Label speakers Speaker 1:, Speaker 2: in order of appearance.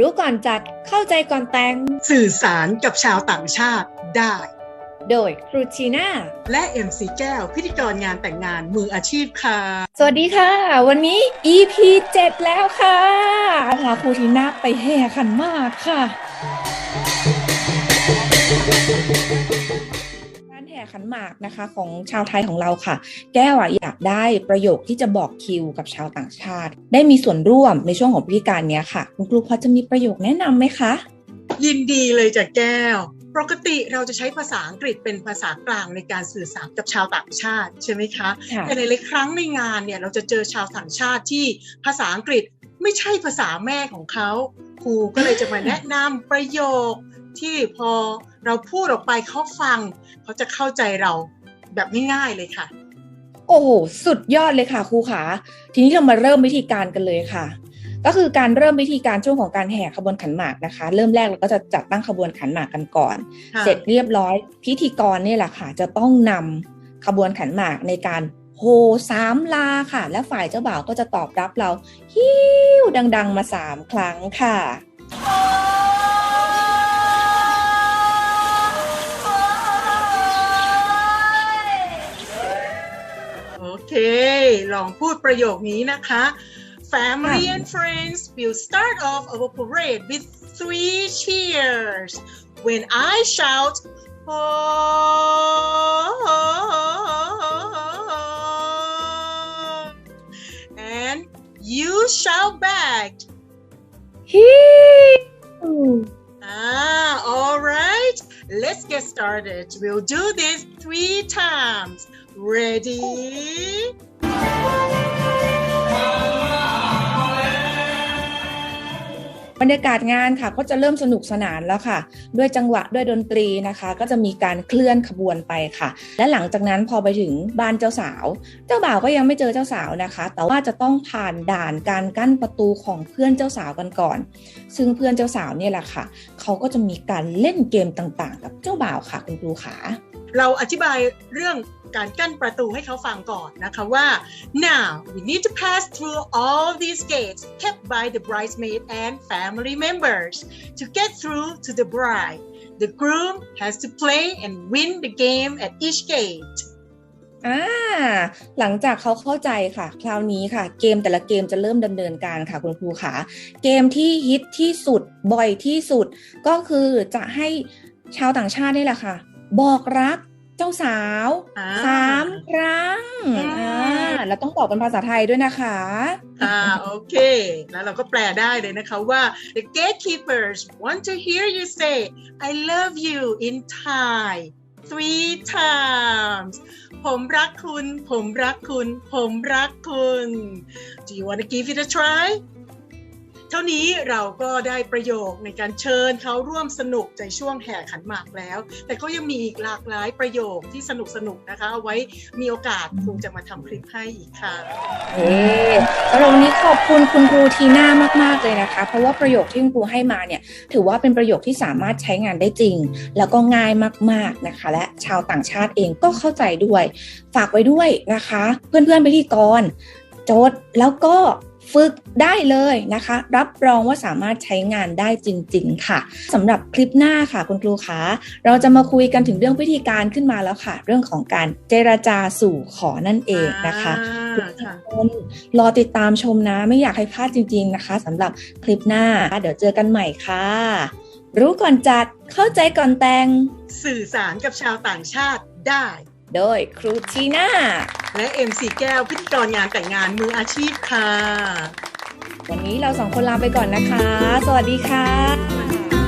Speaker 1: รู้ก่อนจัดเข้าใจก่อนแต่ง
Speaker 2: สื่อสารกับชาวต่างชาติได้
Speaker 1: โดยครูชีน่า
Speaker 2: และเอ็มซีแก้วพิธีกรงานแต่งงานมืออาชีพค่ะ
Speaker 1: สวัสดีค่ะ วันนี้ EP 7 แล้วค่ะพาครูทีน่าไปแห่ขันหมากค่ะการแห่ขันหมากนะคะของชาวไทยของเราค่ะ แก้วอะอยากได้ประโยคที่จะบอกคิวกับชาวต่างชาติ ได้มีส่วนร่วมในช่วงของพิธีการเนี้ยค่ะ คุณครูพอจะมีประโยคแนะนำไหมคะ
Speaker 2: ยินดีเลยจ้ะแก้ว ปกติเราจะใช้ภาษาอังกฤษเป็นภาษากลางในการสื่อสารกับชาวต่างชาติใช่ไหมคะ
Speaker 1: ค่ะ
Speaker 2: แต่หลายๆครั้งในงานเนี่ยเราจะเจอชาวต่างชาติที่ภาษาอังกฤษไม่ใช่ภาษาแม่ของเขาครูก็เลยจะมาแนะนำประโยค ที่พอเราพูดออกไปเขาฟัง เขาจะเข้าใจเราแบบง่ายๆเลยค่ะ
Speaker 1: โอ้โหสุดยอดเลยค่ะครูขาทีนี้เรามาเริ่มวิธีการกันเลยค่ะ ก็คือการเริ่มวิธีการช่วงของการแห่ขบวนขันหมากนะคะ เริ่มแรกเราก็จะจัดตั้งขบวนขันหมากกันก่อน
Speaker 2: ค่ะ
Speaker 1: เสร็จเรียบร้อย พิธีกรเนี่ยแหละค่ะ จะต้องนำขบวนขันหมากในการโฮสามลาค่ะ และฝ่ายเจ้าบ่าวก็จะตอบรับเราฮิ้วดัง ๆ มาสามครั้งค่ะ
Speaker 2: ลองพูดประโยคนี้นะคะ Family and friends will start off our parade with three cheers. When I shout, "Oh," and you shout back, Let's get started. We'll do this three times. Ready?
Speaker 1: บรรยากาศงานค่ะก็จะเริ่มสนุกสนานแล้วค่ะ ด้วยจังหวะด้วยดนตรีนะคะ ก็จะมีการเคลื่อนขบวนไปค่ะ และหลังจากนั้นพอไปถึงบ้านเจ้าสาว เจ้าบ่าวก็ยังไม่เจอเจ้าสาวนะคะ แต่ว่าจะต้องผ่านด่านการกั้นประตูของเพื่อนเจ้าสาวกันก่อน ซึ่งเพื่อนเจ้าสาวเนี่ยแหละค่ะ เขาก็จะมีการเล่นเกมต่างๆ กับเจ้าบ่าวค่ะคุณครูขา
Speaker 2: เราอธิบายเรื่อง การกั้นประตูให้เขาฟังก่อนนะคะว่า now we need to pass through all these gates kept by the bridesmaid and family members to get through to the bride the groom has to play and win the game at each gate
Speaker 1: อ่าหลังจากเขาเข้าใจค่ะ คราวนี้ค่ะ เกมแต่ละเกมจะเริ่มดำเนินการค่ะคุณครูขาเกมที่ฮิตที่สุดบ่อยที่สุด ก็คือจะให้ชาวต่างชาตินี่แหละค่ะ บอกรัก เจ้าสาว
Speaker 2: อ่า
Speaker 1: สามครั้ง
Speaker 2: อืม
Speaker 1: อ่าแล้วต้องบอกเป็นภาษาไทยด้วยนะคะ
Speaker 2: อ่าโอเค แล้วเราก็แปลได้เลยนะคะว่า the gatekeepers want to hear you say I love you in Thai three times ผมรักคุณ ผมรักคุณ ผมรักคุณ Do you want to give it a try เท่านี้เราก็ได้ประโยคในการเชิญเขาร่วมสนุกในช่วงแห่ขันหมากแล้ว แต่ก็ยังมีอีกหลากหลายประโยคที่สนุกสนุกๆนะคะ เอาไว้มีโอกาสครูจะมาทำคลิปให้อีกค่ะ
Speaker 1: เอ๊แล้ววันนี้ขอบคุณคุณครูทีน่ามาก ๆ เลยนะคะ เพราะว่าประโยคที่คุณครูให้มาเนี่ย ถือว่าเป็นประโยคที่สามารถใช้งานได้จริง แล้วก็ง่ายมาก ๆนะคะ และชาวต่างชาติเองก็เข้าใจด้วย ฝากไว้ด้วยนะคะ เพื่อนๆไปที่กรโจทย์แล้วก็ ฝึกได้เลยนะคะ รับรองว่าสามารถใช้งานได้จริง ๆ ค่ะสำหรับคลิปหน้าค่ะคุณครูคะเราจะมาคุยกันถึงเรื่องวิธีการขึ้นมาแล้วค่ะ เรื่องของการเจรจาสู่ขอนั่นเองนะคะ
Speaker 2: อ่าค่ะ
Speaker 1: คนรอติดตามชมนะ ไม่อยากให้พลาดจริง ๆ นะคะสำหรับคลิปหน้า เดี๋ยวเจอกันใหม่ค่ะ รู้ก่อนจัดเข้าใจก่อนแต่ง
Speaker 2: สื่อสารกับชาวต่างชาติได้
Speaker 1: โดยครูจีน่า
Speaker 2: และเอ็มสีแก้วพิธีกรงานแต่งงานมืออาชีพค่ะ
Speaker 1: วันนี้เราสองคนลาไปก่อนนะคะ สวัสดีค่ะ